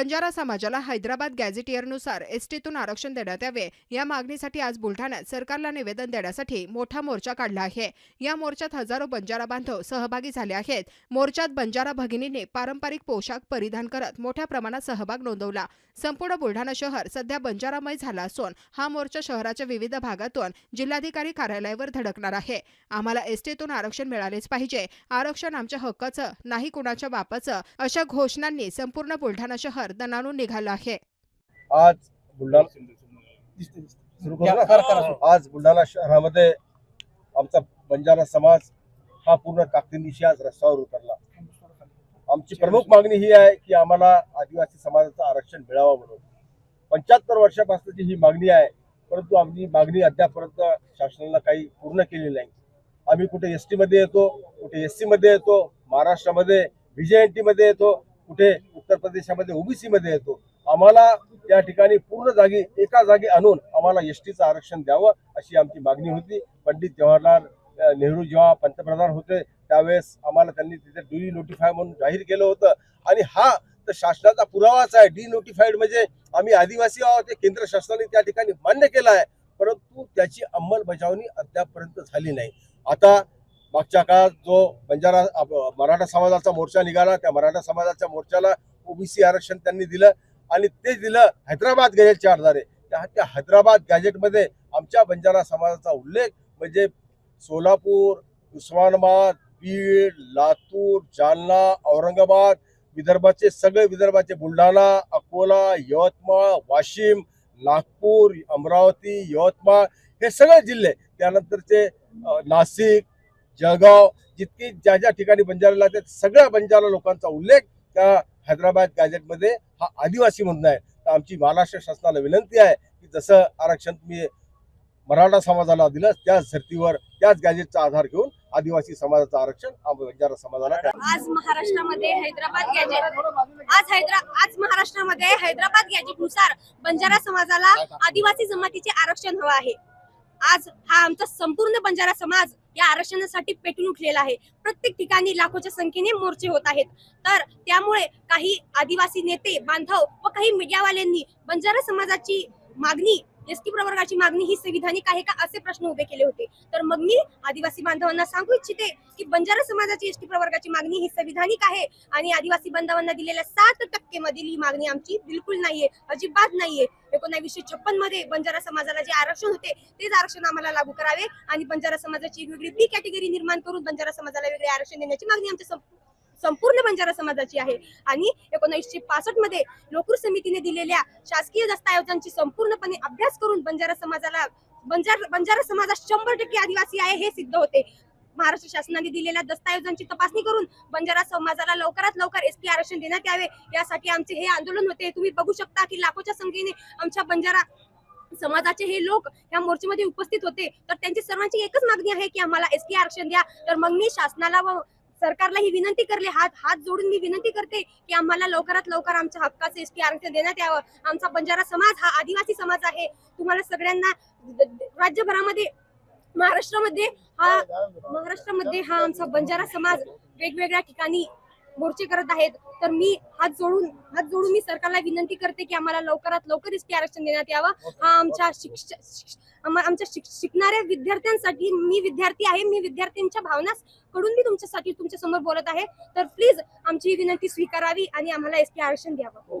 बंजारा समाजाला हैदराबाद गॅझेटियरनुसार एसटीतून आरक्षण देण्यात यावे. या मागणीसाठी आज बुलढाण्यात सरकारला निवेदन देण्यासाठी मोठा मोर्चा काढला आहे. या मोर्चात हजारो बंजारा बांधव सहभागी झाले आहेत. मोर्चात बंजारा भगिनींनी पारंपरिक पोशाख परिधान करत मोठ्या प्रमाणात सहभाग नोंदवला. संपूर्ण बुलढाणा शहर सध्या बंजारामय झाला असून हा मोर्चा शहराच्या विविध भागातून जिल्हाधिकारी कार्यालयावर धडकणार आहे. आम्हाला एसटीतून आरक्षण मिळालेच पाहिजे. आरक्षण आमच्या हक्काचं नाही कुणाच्या बापाचं अशा घोषणांनी संपूर्ण बुलढाणा शहर दणाणून निघालं आहे. आज बुलढाणा? आज बुलढाणा शहरामध्ये आमचा बंजारा समाज हा पूर्ण ताकदीनिशी आज रस्त्यावर उतरला. आमची प्रमुख मागणी ही आहे की आम्हाला आदिवासी समाजाचं आरक्षण मिळावं म्हणून. पंच्याहत्तर वर्षापासूनची ही मागणी आहे परंतु आमची मागणी अद्यापर्यंत शासनाला काही पूर्ण केलेली नाही. आम्ही कुठे एसमध्ये येतो कुठे एसमध्ये येतो महाराष्ट्रामध्ये व्हीजेएनटी मध्ये येतो कुठे उत्तर प्रदेशामध्ये ओबीसी मध्ये येतो. आम्हाला त्या ठिकाणी पूर्ण जागी एका जागी आणून आम्हाला एस टीचं आरक्षण द्यावं अशी आमची मागणी होती. पंडित जवाहरलाल नेहरू जेव्हा पंतप्रधान होते त्यावेळेस आम्हाला त्यांनी तिथे डी नोटिफाय म्हणून जाहीर केलं होतं. आणि हा तर शासनाचा पुरावाच आहे. डी नोटिफाईड म्हणजे आम्ही आदिवासी आहोत हे केंद्र शासनाने त्या ठिकाणी मान्य केलं आहे. परंतु त्याची अंमलबजावणी अद्यापपर्यंत झाली नाही. आता मागच्या काळात जो बंजारा मराठा समाजाचा मोर्चा निघाला त्या मराठा समाजाच्या मोर्चाला ओबीसी आरक्षण त्यांनी दिलं आणि ते दिलं हैदराबाद गॅजेटच्या आधारे. त्या त्या हैदराबाद गॅजेटमध्ये आमच्या बंजारा समाजाचा उल्लेख म्हणजे सोलापूर उस्मानाबाद बीड लातूर जालना औरंगाबाद विदर्भाचे सगळे विदर्भाचे बुलढाणा अकोला यवतमाळ वाशिम नागपूर अमरावती यवतमाळ हे सगळे जिल्हे त्यानंतरचे नाशिक जळगाव जितकी ज्या ज्या ठिकाणी बंजारा लागतात सगळ्या बंजारा लोकांचा उल्लेख त्या हैदराबाद गॅजेटमध्ये हा आदिवासी म्हणून आहे. तर आमची महाराष्ट्र शासनाला विनंती आहे की जसं आरक्षण तुम्ही मराठा समाजाला दिलं त्याच धर्तीवर त्याच गॅजेटचा आधार घेऊन आदिवासी समाजाचं आरक्षण बंजारा समाजाला आज महाराष्ट्रामध्ये हैदराबाद गॅजेट आज हैदरा आज महाराष्ट्रामध्ये हैदराबाद गॅजेटनुसार बंजारा समाजाला आदिवासी जमातीचे आरक्षण हवं आहे. आज हा आमचा संपूर्ण बंजारा समाज या आरक्षणासाठी पेटून उठलेला आहे. प्रत्येक ठिकाणी लाखोच्या संख्येने मोर्चे होत आहेत. तर त्यामुळे काही आदिवासी नेते बांधव व काही मीडियावाल्यांनी बंजारा समाजाची मागणी एस टी प्रवर्गाची मागणी ही संविधानिक आहे का असे प्रश्न उभे केले होते. तर मग मी आदिवासी बांधवांना सांगू इच्छिते की बंजारा समाजाची एस टी प्रवर्गाची मागणी ही संविधानिक आहे आणि आदिवासी बांधवांना दिलेल्या सात टक्के मधील ही मागणी आमची बिलकुल नाहीये अजिबात नाहीये. एकोणावीसशे छप्पनमध्ये बंजारा समाजाला जे आरक्षण होते तेच आरक्षण आम्हाला लागू करावे आणि बंजारा समाजाची वेगळी बी कॅटेगरी निर्माण करून बंजारा समाजाला वेगळे आरक्षण देण्याची मागणी आमच्या संपूर्ण बंजारा समाजाची आहे. आणि एकोणीसशे पासष्टमध्ये लोकूर समितीने दिलेल्या शासकीय दस्ताऐवजांची संपूर्णपणे अभ्यास करून बंजारा समाजाला बंजार बंजारा समाजात शंभर टक्के आदिवासी आहे हे सिद्ध होते. महाराष्ट्र शासनाने दिलेल्या दस्ताऐवजांची तपासणी करून बंजारा समाजाला लवकरात लवकर एस टी आरक्षण देण्यात यावे. यासाठी आमचे हे आंदोलन होते. तुम्ही बघू शकता की लाखोच्या संख्येने आमच्या बंजारा समाजाचे हे लोक या मोर्चेमध्ये उपस्थित होते. तर त्यांची सर्वांची एकच मागणी आहे की आम्हाला एस टी आरक्षण द्या. तर मग मी शासनाला व सरकारला ही विनंती करले हात हात जोडून मी विनंती करते की आम्हाला लवकरात लवकर आमच्या हक्काचे एस टी आरक्षण देण्यात यावं. आमचा बंजारा समाज हा आदिवासी समाज आहे. तुम्हाला सगळ्यांना राज्यभरामध्ये महाराष्ट्रामध्ये हा महाराष्ट्रामध्ये हा आमचा बंजारा समाज वेगवेगळ्या ठिकाणी मोर्चे करत आहेत तर मी हात जोडून हात जोडून मी सरकारला विनंती करते की आम्हाला लवकरात लवकर एस आरक्षण देण्यात यावं. हा आमच्या शिक्ष शिक्ष- आमच्या शिकणाऱ्या विद्यार्थ्यांसाठी मी विद्यार्थी आहे मी विद्यार्थ्यांच्या भावना कडून मी तुमच्यासाठी तुमच्यासमोर बोलत आहे. तर प्लीज आमची ही विनंती स्वीकारावी आणि आम्हाला एस आरक्षण द्यावं.